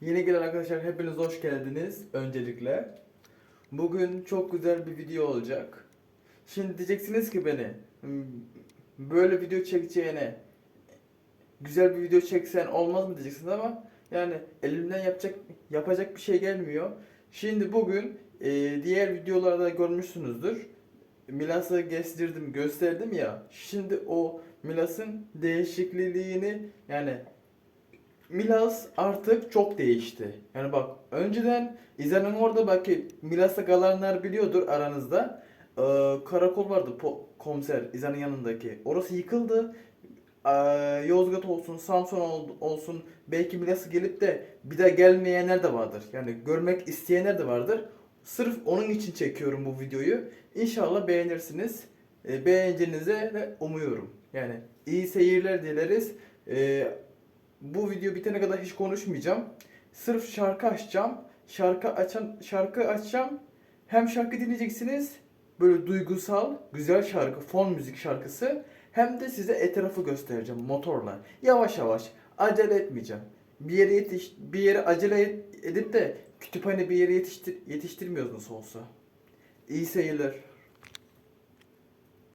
Yeni gelen arkadaşlar hepiniz hoş geldiniz öncelikle. Bugün çok güzel bir video olacak. Şimdi diyeceksiniz ki beni "Hmm, böyle video çekeceğine güzel bir video çeksen olmaz mı diyeceksiniz ama yani elimden yapacak yapacak bir şey gelmiyor. Şimdi bugün e, diğer videolarda görmüşsünüzdür. Milas'ı gezdirdim, gösterdim ya. Şimdi o Milas'ın değişikliğini yani Milas artık çok değişti. Yani bak önceden İzan'ın orada belki Milas'ta kalanlar biliyordur aranızda. Ee, karakol vardı komiser İzan'ın yanındaki. Orası yıkıldı. Ee, Yozgat olsun, Samsun ol- olsun belki Milas'a gelip de bir daha gelmeyenler de vardır. Yani görmek isteyenler de vardır. Sırf onun için çekiyorum bu videoyu. İnşallah beğenirsiniz. Ee, beğeneceğinize de umuyorum. Yani iyi seyirler dileriz. Ee, bu video bitene kadar hiç konuşmayacağım. Sırf şarkı açacağım. Şarkı açan şarkı açacağım. Hem şarkı dinleyeceksiniz. Böyle duygusal, güzel şarkı, fon müzik şarkısı. Hem de size etrafı göstereceğim motorla. Yavaş yavaş. Acele etmeyeceğim. Bir yere yetiş bir yere acele edip de kütüphane bir yere yetiştir yetiştirmiyoruz nasıl olsa. İyi seyirler.